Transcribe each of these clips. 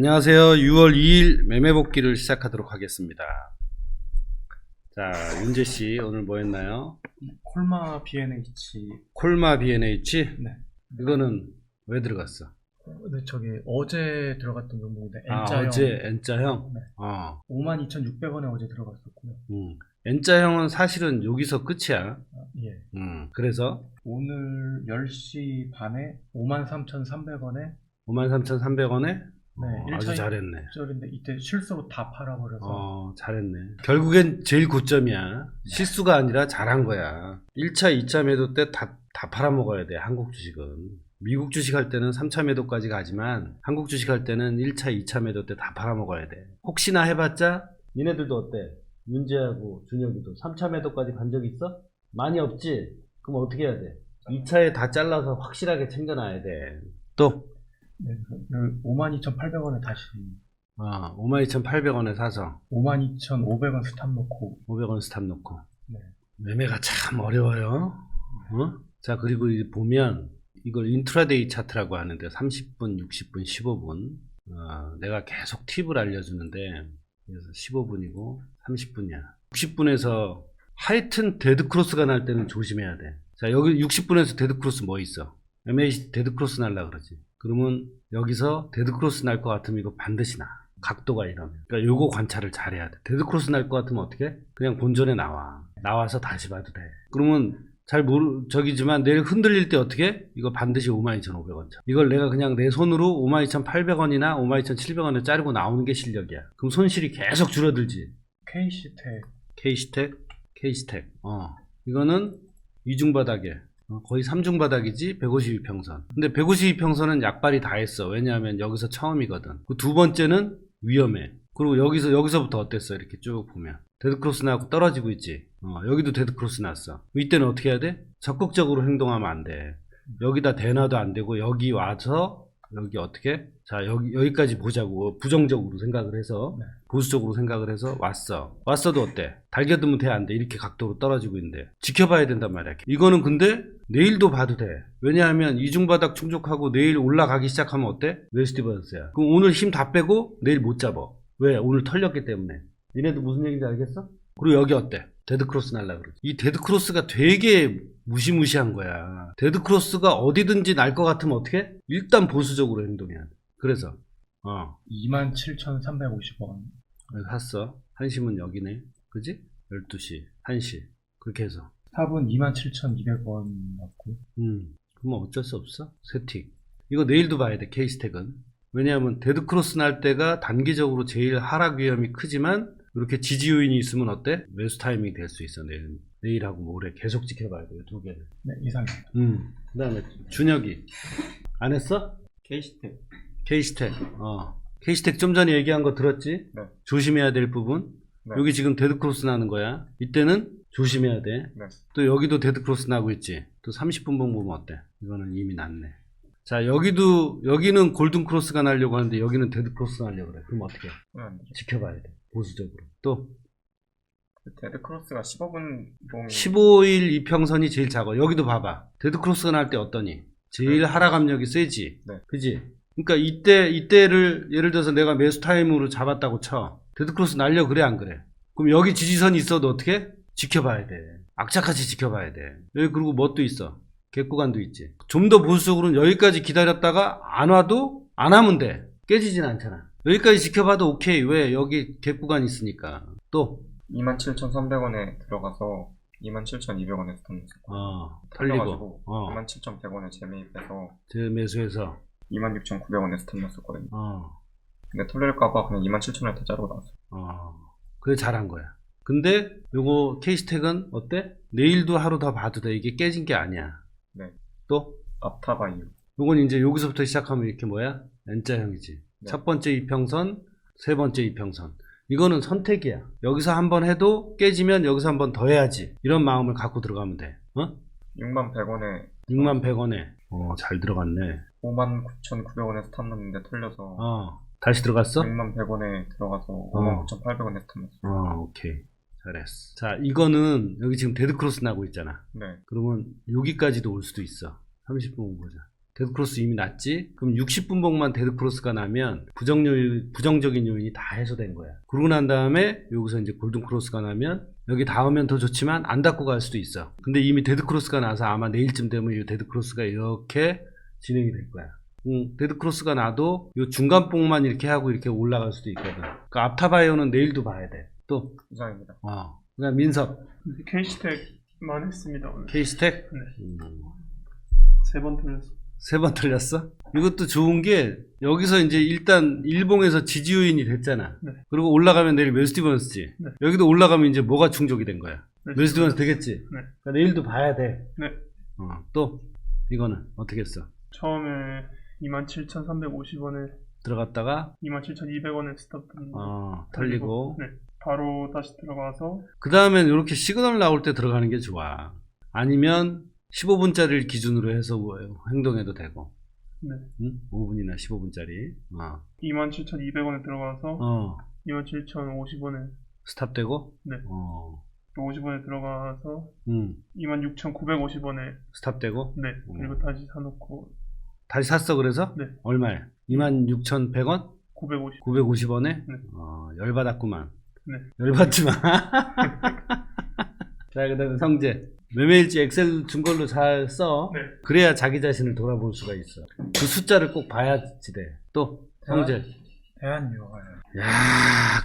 안녕하세요. 6월 2일 매매 복귀를 시작하도록 하겠습니다. 자, 윤재 씨 오늘 뭐 했나요? 콜마 BNH 콜마 B&H? 네. 이거는 왜 들어갔어? 네, 저기 어제 들어갔던 종목인데 아, N자형 어제 N자형? 네. 어, 52,600원에 어제 들어갔었고요. 음. N자형은 사실은 여기서 끝이야. 아, 예. 음, 그래서 오늘 10시 반에 53,300원에 53,300원에? 네, 어, 아주 잘했네. 절인데 이때 실수로 다 팔아버려서 어, 잘했네. 결국엔 제일 고점이야. 실수가 아니라 잘한 거야. 1차, 2차 매도 때 다, 다 팔아먹어야 돼, 한국 주식은. 미국 주식 할 때는 3차 매도까지 가지만, 한국 주식 할 때는 1차, 2차 매도 때 다 팔아먹어야 돼. 혹시나 해봤자, 니네들도 어때? 윤재하고 준혁이도 3차 매도까지 간 적 있어? 많이 없지? 그럼 어떻게 해야 돼? 2차에 다 잘라서 확실하게 챙겨놔야 돼. 또, 네, 52,800원에 다시 어, 52,800원에 사서, 52,500원 스탑 놓고 500원 스탑 놓고. 네. 매매가 참 어려워요. 어? 자, 그리고 이 보면 이걸 인트라데이 차트라고 하는데 30분, 60분, 15분. 어, 내가 계속 팁을 알려주는데 그래서 15분이고 30분이야. 60분에서 하여튼 데드크로스가 날 때는 조심해야 돼. 자, 여기 60분에서 데드크로스 뭐 있어? MA 데드크로스 날라 그러지. 그러면 여기서 데드크로스 날 것 같으면 이거 반드시 나. 각도가 이러면. 그러니까 요거 관찰을 잘해야 돼. 데드크로스 날 것 같으면 어떻게? 그냥 본전에 나와. 나와서 다시 봐도 돼. 그러면 잘 모르, 저기지만 내일 흔들릴 때 어떻게? 이거 반드시 52,500원 쳐. 이걸 내가 그냥 내 손으로 52,800원이나 52,700원에 자르고 나오는 게 실력이야. 그럼 손실이 계속 줄어들지. KC텍 K스택, K스택. 어. 이거는 이중바닥에. 어, 거의 삼중바닥이지 152평선. 근데 152평선은 약발이 다 했어. 왜냐하면 여기서 처음이거든. 그 두 번째는 위험해. 그리고 여기서 여기서부터 어땠어? 이렇게 쭉 보면 데드크로스 나고 떨어지고 있지. 어, 여기도 데드크로스 났어. 이때는 어떻게 해야 돼? 적극적으로 행동하면 안 돼. 여기다 대놔도 안 되고 여기 와서 여기 어떻게? 자 여기 여기까지 보자고 부정적으로 생각을 해서 네. 보수적으로 생각을 해서 왔어. 왔어도 어때? 달겨두면 돼 안 돼? 이렇게 각도로 떨어지고 있는데 지켜봐야 된단 말이야. 이거는 근데 내일도 봐도 돼. 왜냐하면 이중바닥 충족하고 내일 올라가기 시작하면 어때? 웨스트 버스야. 그럼 오늘 힘 다 빼고 내일 못 잡아. 왜? 오늘 털렸기 때문에. 니네도 무슨 얘기인지 알겠어? 그리고 여기 어때? 데드크로스 날라 그러지. 이 데드크로스가 되게 무시무시한 거야. 데드크로스가 어디든지 날 것 같으면 어떻게? 일단 보수적으로 행동해야 돼. 그래서 어 27,350원 그래서 샀어. 한시문 여기네. 그지? 12시, 1시. 그렇게 해서. 4분 27,200원 맞고 음, 그러면 어쩔 수 없어. 세틱. 이거 내일도 봐야 돼, 케이스택은. 왜냐하면 데드크로스 날 때가 단기적으로 제일 하락 위험이 크지만 이렇게 지지 요인이 있으면 어때? 매수 타이밍이 될 수 있어, 내일. 내일하고 모레 계속 지켜봐야 돼, 두 개를. 네, 이상입니다. 음, 그 다음에 준혁이. 안 했어? 케이스텍 케이스텍. 어. 케이스텍 좀 전에 얘기한 거 들었지? 네. 조심해야 될 부분. 네. 여기 지금 데드크로스 나는 거야. 이때는 조심해야 돼. 네. 또 여기도 데드크로스 나고 있지. 또 30분 봉 보면 어때? 이거는 이미 났네. 자, 여기도, 여기는 골든 크로스가 나려고 하는데 여기는 데드크로스가 나려고 그래. 그럼 어떻게 해? 네, 안 되죠. 지켜봐야 돼. 보수적으로. 또, 그 데드크로스가 15분 봉 15일 이평선이 제일 작아. 여기도 봐봐. 데드크로스가 날 때 어떠니? 제일 네. 하락 압력이 세지. 네. 그지? 그러니까 이때, 이때를 예를 들어서 내가 매수 타임으로 잡았다고 쳐. 데드크로스 날려 그래, 안 그래? 그럼 여기 지지선이 있어도 어떻게? 지켜봐야 돼. 악착같이 지켜봐야 돼. 여기 그리고 뭣도 있어. 객구간도 있지. 좀 더 보수적으로는 여기까지 기다렸다가 안 와도 안 하면 돼. 깨지진 않잖아. 여기까지 지켜봐도 오케이. 왜? 여기 객구간 있으니까. 또, 27,300원에 들어가서 27,200원에 스톱했고 어, 털리고, 어, 27,100원에 재매입해서 제 매수해서, 26,900원에 스톱 났었거든요. 어, 근데 털릴까봐 그냥 27,000원에 다 자르고 나왔어요. 어, 그래 잘한 거야. 근데 요거 케이스택은 어때? 내일도 하루 더 봐도 돼. 이게 깨진 게 아니야. 네. 또 앞타바이유. 요건 이제 여기서부터 시작하면 이렇게 뭐야? N자형이지. 네. 첫 번째 이평선, 세 번째 이평선. 이거는 선택이야. 여기서 한 번 해도 깨지면 여기서 한 번 더 해야지. 이런 마음을 갖고 들어가면 돼. 어? 6만 100원에 6만 100원에. 어, 잘 들어갔네. 59,900원에 스톱 났는데 털려서 어, 다시 들어갔어? 6만 100원에 들어가서 59,800원에 스톱 났어요. 어, 오케이. 잘했어. 자, 이거는 여기 지금 데드크로스 나고 있잖아. 네. 그러면 여기까지도 올 수도 있어. 30분 보자. 데드크로스 이미 났지? 그럼 60분봉만 데드크로스가 나면 부정 요인, 부정적인 요인이 다 해소된 거야. 그러고 난 다음에 여기서 이제 골든크로스가 나면 여기 닿으면 더 좋지만 안 닿고 갈 수도 있어. 근데 이미 데드크로스가 나서 아마 내일쯤 되면 이 데드크로스가 이렇게 진행이 될 거야. 음, 데드크로스가 나도 이 중간봉만 이렇게 하고 이렇게 올라갈 수도 있거든. 그러니까 앞타바이오는 내일도 봐야 돼. 또, 이상입니다. 어. 그다음 민섭, 케이시텍만 했습니다 오늘 케이스텍. 네. 음. 세번 틀렸어 세 번 틀렸어? 이것도 좋은 게 여기서 이제 일단 일봉에서 지지 요인이 됐잖아. 네. 그리고 올라가면 내일 멜스티번스지. 네. 여기도 올라가면 이제 뭐가 충족이 된 거야? 네. 멜스티번스 되겠지. 네. 그러니까 내일도 봐야 돼. 네. 어, 또 이거는 어떻게 했어? 처음에 27,350원에 들어갔다가 27,200원에 스탑 어, 털리고 네. 바로 다시 들어가서 그 다음엔 이렇게 시그널 나올 때 들어가는 게 좋아. 아니면 15분짜리를 기준으로 해서 행동해도 되고. 네. 응? 5분이나 15분짜리. 어. 27,200원에 들어가서 어. 27,050원에 스탑되고. 네. 어. 또 50원에 들어가서 응. 26,950원에 스탑되고. 네 그리고 다시 사놓고 다시 샀어 그래서? 네. 얼마에? 26,100원? 950 950원에? 네. 어, 열받았구만. 네. 열받지 마. 자, 그 다음에 성재. 매매일지 엑셀 준 걸로 잘 써. 네. 그래야 자기 자신을 돌아볼 수가 있어. 그 숫자를 꼭 봐야지 돼. 또, 성재. 대한유화요. 야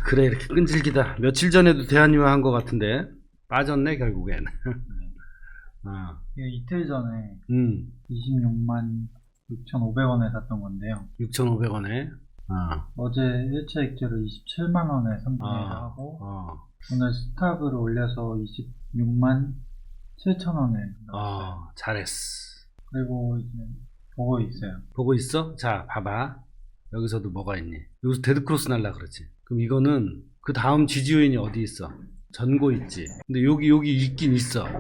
그래, 이렇게 끈질기다. 며칠 전에도 대한유화 한 것 같은데. 빠졌네, 결국엔. 아, 이틀 전에 음, 26만 6,500원에 샀던 건데요. 6,500원에. 아, 어제 일체 액제로 27만 원에 선분해서 아. 하고 어, 오늘 스탑을 올려서 26만 7천 원에. 어, 잘했어. 그리고 이제 보고 있어요. 보고 있어? 자, 봐봐. 여기서도 뭐가 있니? 여기서 데드크로스 날라 그러지. 그럼 이거는 그 다음 지지 요인이 어디 있어? 전고 있지. 근데 여기, 여기 있긴 있어. 네.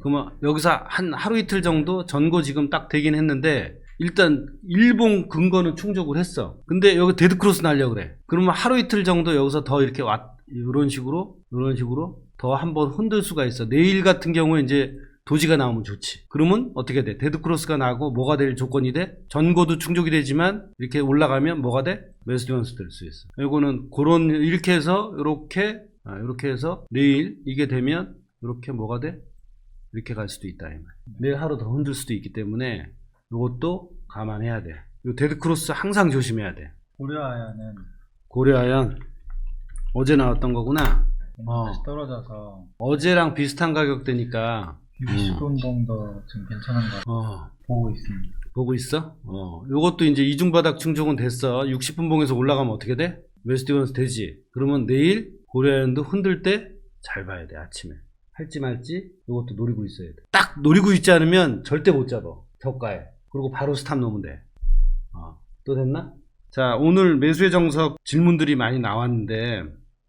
그러면 여기서 한 하루 이틀 정도 전고 지금 딱 되긴 했는데 일단 일봉 근거는 충족을 했어. 근데 여기 데드크로스 날려 그래. 그러면 하루 이틀 정도 여기서 더 이렇게 왔 이런 식으로 이런 식으로 더 한번 흔들 수가 있어. 내일 같은 경우에 이제 도지가 나오면 좋지. 그러면 어떻게 돼? 데드크로스가 나고 뭐가 될 조건이 돼? 전고도 충족이 되지만 이렇게 올라가면 뭐가 돼? 메스디언스 될 수 있어. 이거는 그런 이렇게 해서 이렇게 아, 이렇게 해서 내일 이게 되면 이렇게 뭐가 돼? 이렇게 갈 수도 있다. 이 말. 내일 하루 더 흔들 수도 있기 때문에 이것도 감안해야 돼. 이 데드크로스 항상 조심해야 돼. 고려아야는 고려아연 어제 나왔던 거구나. 어. 다시 떨어져서 어제랑 비슷한 가격대니까 60분 정도 지금 괜찮은 거 어, 보고 있습니다. 보고 있어? 어, 요것도 이제 이중바닥 충족은 됐어. 60분 봉에서 올라가면 어떻게 돼? 웨스티건스 되지. 그러면 내일 고려아연도 흔들 때 잘 봐야 돼, 아침에. 할지 말지, 요것도 노리고 있어야 돼. 딱 노리고 있지 않으면 절대 못 잡아. 저가에. 그리고 바로 스탑 놓으면 돼. 어, 또 됐나? 자, 오늘 매수의 정석 질문들이 많이 나왔는데,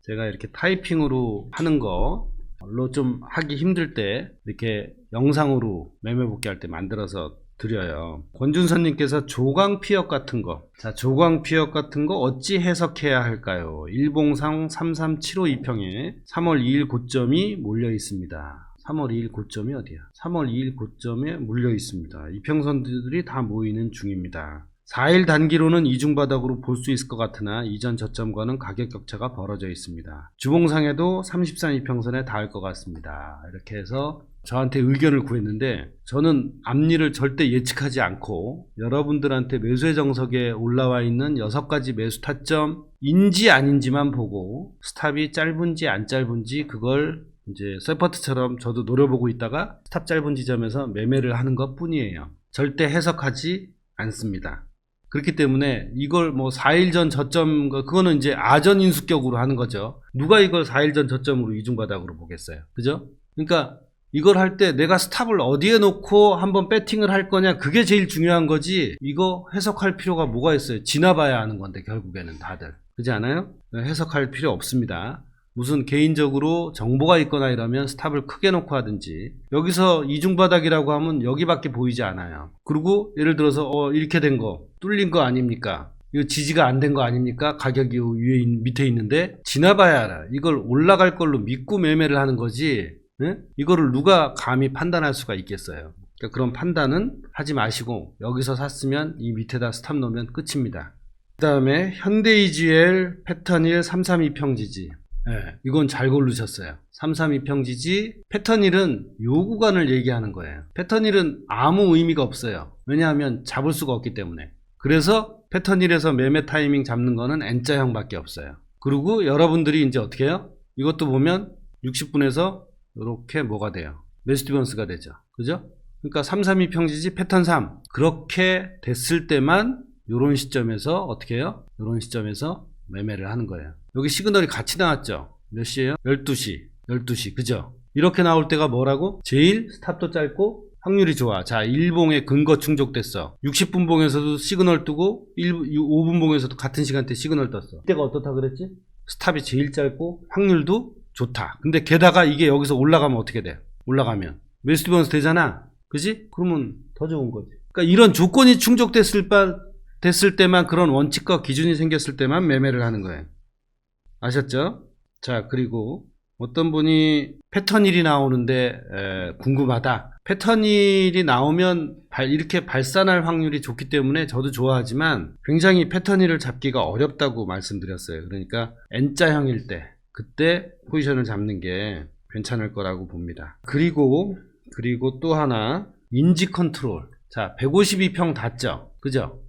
제가 이렇게 타이핑으로 하는 거로 좀 하기 힘들 때, 이렇게 영상으로 매매 복귀 할 때 만들어서 드려요. 권준선님께서 조광 피역 같은 거. 자, 조광 피역 같은 거 어찌 해석해야 할까요? 일봉상 33752평에 3월 2일 고점이 몰려 있습니다. 3월 2일 고점이 어디야? 3월 2일 고점에 물려 있습니다. 이평선들이 다 모이는 중입니다. 4일 단기로는 이중바닥으로 볼 수 있을 것 같으나 이전 저점과는 가격 격차가 벌어져 있습니다. 주봉상에도 33 이평선에 닿을 것 같습니다. 이렇게 해서 저한테 의견을 구했는데 저는 앞니를 절대 예측하지 않고 여러분들한테 매수의 정석에 올라와 있는 6가지 매수 타점 인지 아닌지만 보고 스탑이 짧은지 안 짧은지 그걸 이제 세퍼트처럼 저도 노려보고 있다가 스탑 짧은 지점에서 매매를 하는 것 뿐이에요. 절대 해석하지 않습니다. 그렇기 때문에 이걸 뭐 4일 전 저점, 그거는 이제 아전 인수격으로 하는 거죠. 누가 이걸 4일 전 저점으로 이중바닥으로 보겠어요. 그죠? 그러니까 이걸 할 때 내가 스탑을 어디에 놓고 한번 배팅을 할 거냐, 그게 제일 중요한 거지. 이거 해석할 필요가 뭐가 있어요? 지나봐야 하는 건데, 결국에는 다들. 그렇지 않아요? 해석할 필요 없습니다. 무슨 개인적으로 정보가 있거나 이러면 스탑을 크게 놓고 하든지 여기서 이중바닥이라고 하면 여기밖에 보이지 않아요. 그리고 예를 들어서 어 이렇게 된 거 뚫린 거 아닙니까? 이거 지지가 안 된 거 아닙니까? 가격이 위에 있- 밑에 있는데 지나봐야 알아. 이걸 올라갈 걸로 믿고 매매를 하는 거지. 예? 이거를 누가 감히 판단할 수가 있겠어요? 그러니까 그런 판단은 하지 마시고 여기서 샀으면 이 밑에다 스탑 놓으면 끝입니다. 그 다음에 현대이지엘 패턴1 332평 지지 예, 이건 잘 고르셨어요. 332 평지지 패턴 1은 요 구간을 얘기하는 거예요. 패턴 1은 아무 의미가 없어요. 왜냐하면 잡을 수가 없기 때문에. 그래서 패턴 1에서 매매 타이밍 잡는 거는 N자형 밖에 없어요. 그리고 여러분들이 이제 어떻게 해요? 이것도 보면 60분에서 이렇게 뭐가 돼요? 메스티번스가 되죠. 그죠? 그러니까 332 평지지 패턴 3 그렇게 됐을 때만 이런 시점에서 어떻게 해요? 이런 시점에서 매매를 하는 거예요. 여기 시그널이 같이 나왔죠. 몇 시에요? 12시. 12시. 그죠? 이렇게 나올 때가 뭐라고? 제일 스탑도 짧고 확률이 좋아. 자, 1봉에 근거 충족됐어. 60분 봉에서도 시그널 뜨고 1, 5분 봉에서도 같은 시간대 시그널 떴어. 이때가 어떻다 그랬지? 스탑이 제일 짧고 확률도 좋다. 근데 게다가 이게 여기서 올라가면 어떻게 돼? 올라가면 메스티번스 되잖아. 그지? 그러면 더 좋은 거지. 그러니까 이런 조건이 충족됐을 바, 됐을 때만 그런 원칙과 기준이 생겼을 때만 매매를 하는 거예요. 아셨죠? 자, 그리고 어떤 분이 패턴 1이 나오는데 에, 궁금하다. 패턴 1이 나오면 발- 이렇게 발산할 확률이 좋기 때문에 저도 좋아하지만 굉장히 패턴 1을 잡기가 어렵다고 말씀드렸어요. 그러니까 N자형일 때 그때 포지션을 잡는 게 괜찮을 거라고 봅니다. 그리고 그리고 또 하나 인지 컨트롤. 자, 152평 닿죠. 그죠?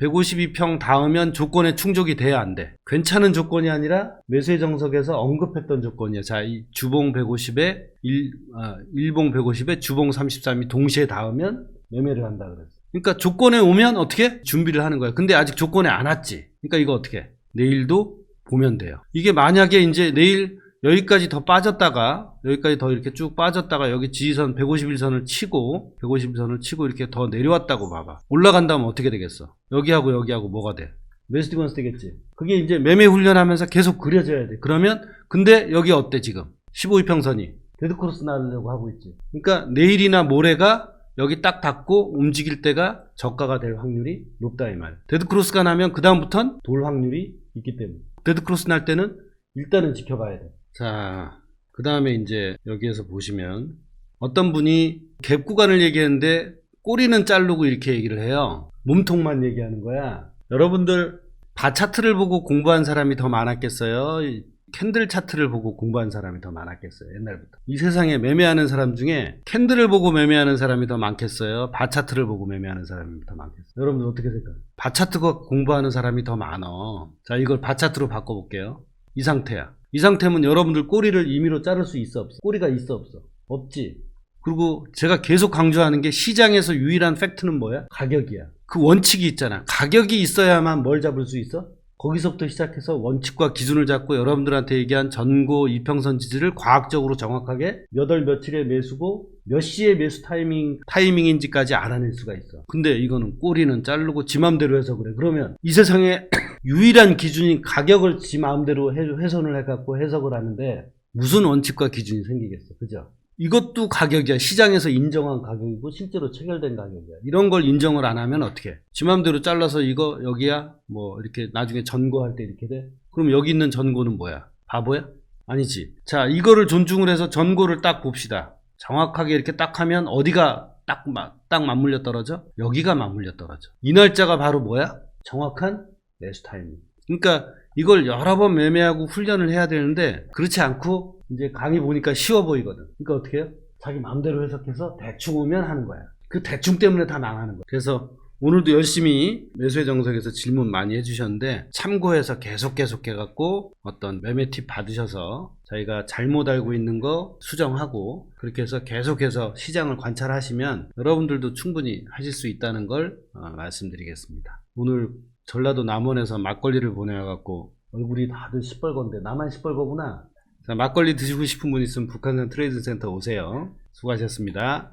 152평 닿으면 조건에 충족이 돼야 안 돼. 괜찮은 조건이 아니라 매수의 정석에서 언급했던 조건이야. 자, 이 주봉 150에 일, 아, 일봉 150에 주봉 33이 동시에 닿으면 매매를 한다 그랬어. 그러니까 조건에 오면 어떻게? 준비를 하는 거야. 근데 아직 조건에 안 왔지. 그러니까 이거 어떻게? 내일도 보면 돼요. 이게 만약에 이제 내일 여기까지 더 빠졌다가 여기까지 더 이렇게 쭉 빠졌다가 여기 지지선 151선을 치고 151선을 치고 이렇게 더 내려왔다고 봐봐. 올라간다면 어떻게 되겠어? 여기하고 여기하고 뭐가 돼? 메스티건스 되겠지. 그게 이제 매매 훈련하면서 계속 그려져야 돼. 그러면 근데 여기 어때 지금? 15이평선이 데드크로스 나려고 하고 있지. 그러니까 내일이나 모레가 여기 딱 닿고 움직일 때가 저가가 될 확률이 높다 이 말. 데드크로스가 나면 그 다음부턴 돌 확률이 있기 때문에. 데드크로스 날 때는 일단은 지켜봐야 돼. 자, 그 다음에 이제 여기에서 보시면 어떤 분이 갭 구간을 얘기했는데 꼬리는 자르고 이렇게 얘기를 해요. 몸통만 얘기하는 거야. 여러분들 바 차트를 보고 공부한 사람이 더 많았겠어요? 이 캔들 차트를 보고 공부한 사람이 더 많았겠어요? 옛날부터. 이 세상에 매매하는 사람 중에 캔들을 보고 매매하는 사람이 더 많겠어요? 바 차트를 보고 매매하는 사람이 더 많겠어요? 여러분들 어떻게 생각해요? 바 차트가 공부하는 사람이 더 많어. 자, 이걸 바 차트로 바꿔볼게요. 이 상태야. 이 상태면 여러분들 꼬리를 임의로 자를 수 있어 없어? 꼬리가 있어 없어? 없지. 그리고 제가 계속 강조하는 게 시장에서 유일한 팩트는 뭐야? 가격이야. 그 원칙이 있잖아. 가격이 있어야만 뭘 잡을 수 있어? 거기서부터 시작해서 원칙과 기준을 잡고 여러분들한테 얘기한 전고 이평선 지지를 과학적으로 정확하게 몇월 며칠에 매수고 몇 시에 매수 타이밍 타이밍인지까지 알아낼 수가 있어. 근데 이거는 꼬리는 자르고 지 맘대로 해서 그래. 그러면 이 세상에 유일한 기준인 가격을 지 마음대로 해- 훼손을 해갖고 해석을 하는데 무슨 원칙과 기준이 생기겠어. 그죠? 이것도 가격이야. 시장에서 인정한 가격이고 실제로 체결된 가격이야. 이런 걸 인정을 안 하면 어떻게? 해? 지 맘대로 잘라서 이거 여기야 뭐 이렇게 나중에 전고할 때 이렇게 돼? 그럼 여기 있는 전고는 뭐야? 바보야? 아니지. 자, 이거를 존중을 해서 전고를 딱 봅시다. 정확하게 이렇게 딱 하면 어디가 딱, 마- 딱 맞물려 떨어져? 여기가 맞물려 떨어져. 이 날짜가 바로 뭐야? 정확한 타이밍. 그러니까 이걸 여러 번 매매하고 훈련을 해야 되는데 그렇지 않고 이제 강의 보니까 쉬워 보이거든. 그러니까 어떻게 해요? 자기 마음대로 해석해서 대충 오면 하는 거야. 그 대충 때문에 다 망하는 거야. 그래서 오늘도 열심히 매수의 정석에서 질문 많이 해주셨는데 참고해서 계속 계속 해갖고 어떤 매매 팁 받으셔서 저희가 잘못 알고 있는 거 수정하고 그렇게 해서 계속해서 시장을 관찰하시면 여러분들도 충분히 하실 수 있다는 걸 어, 말씀드리겠습니다. 오늘 전라도 남원에서 막걸리를 보내와갖고 얼굴이 다들 시뻘건데 나만 시뻘거구나. 자, 막걸리 드시고 싶은 분 있으면 북한산 트레이드 센터 오세요. 수고하셨습니다.